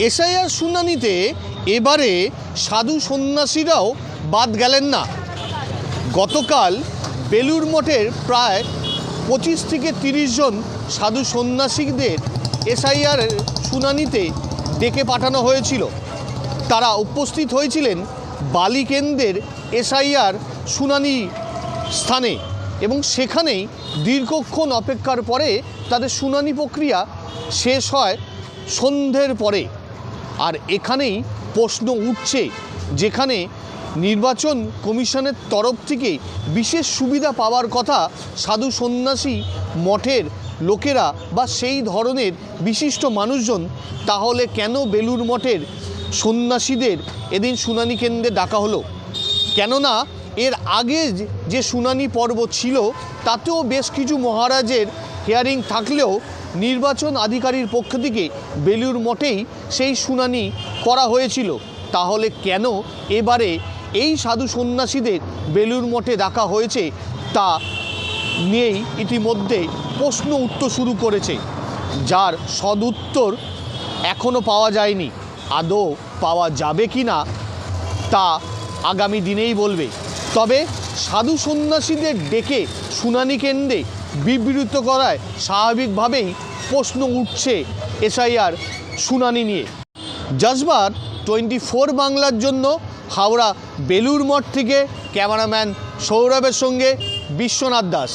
SIR শুনানিতে এবারে সাধু সন্ন্যাসীরাও বাদ গেলেন না। গতকাল বেলুর মঠের প্রায় পঁচিশ থেকে তিরিশ জন সাধু সন্ন্যাসীদের এসআইআর শুনানিতে ডেকে পাঠানো হয়েছিল। তারা উপস্থিত হয়েছিলেন বালিকেন্দ্রের এসআইআর শুনানি স্থানে এবং সেখানেই দীর্ঘক্ষণ অপেক্ষার পরে তাদের শুনানি প্রক্রিয়া শেষ হয় সন্ধ্যের পরে। আর এখানেই প্রশ্ন উঠছে, যেখানে নির্বাচন কমিশনের তরফ থেকে বিশেষ সুবিধা পাওয়ার কথা সাধু সন্ন্যাসী মঠের লোকেরা বা সেই ধরনের বিশিষ্ট মানুষজন, তাহলে কেন বেলুর মঠের সন্ন্যাসীদের এদিন শুনানি কেন্দ্রে ডাকা হলো? কেননা এর আগে যে- শুনানি পর্ব ছিল, তাতেও বেশ কিছু মহারাজের হিয়ারিং থাকলেও নির্বাচন আধিকারীর পক্ষ থেকে বেলুর মঠেই সেই শুনানি করা হয়েছিল। তাহলে কেন এবারে এই সাধু সন্ন্যাসীদের বেলুর মঠে ডাকা হয়েছে তা নিয়েই ইতিমধ্যে প্রশ্ন উত্তর শুরু করেছে। যার সদুত্তর এখনও পাওয়া যায়নি। আদৌ পাওয়া যাবে কি না তা আগামী দিনেই বলবে। তবে সাধু সন্ন্যাসীদের ডেকে শুনানি কেন্দ্রে বিবৃত করায় স্বাভাবিকভাবেই প্রশ্ন উঠছে এসআইআর শুনানি নিয়ে। জজবার টোয়েন্টি ফোর বাংলার জন্য হাওড়া বেলুর মঠ থেকে ক্যামেরাম্যান সৌরভের সঙ্গে বিশ্বনাথ দাস।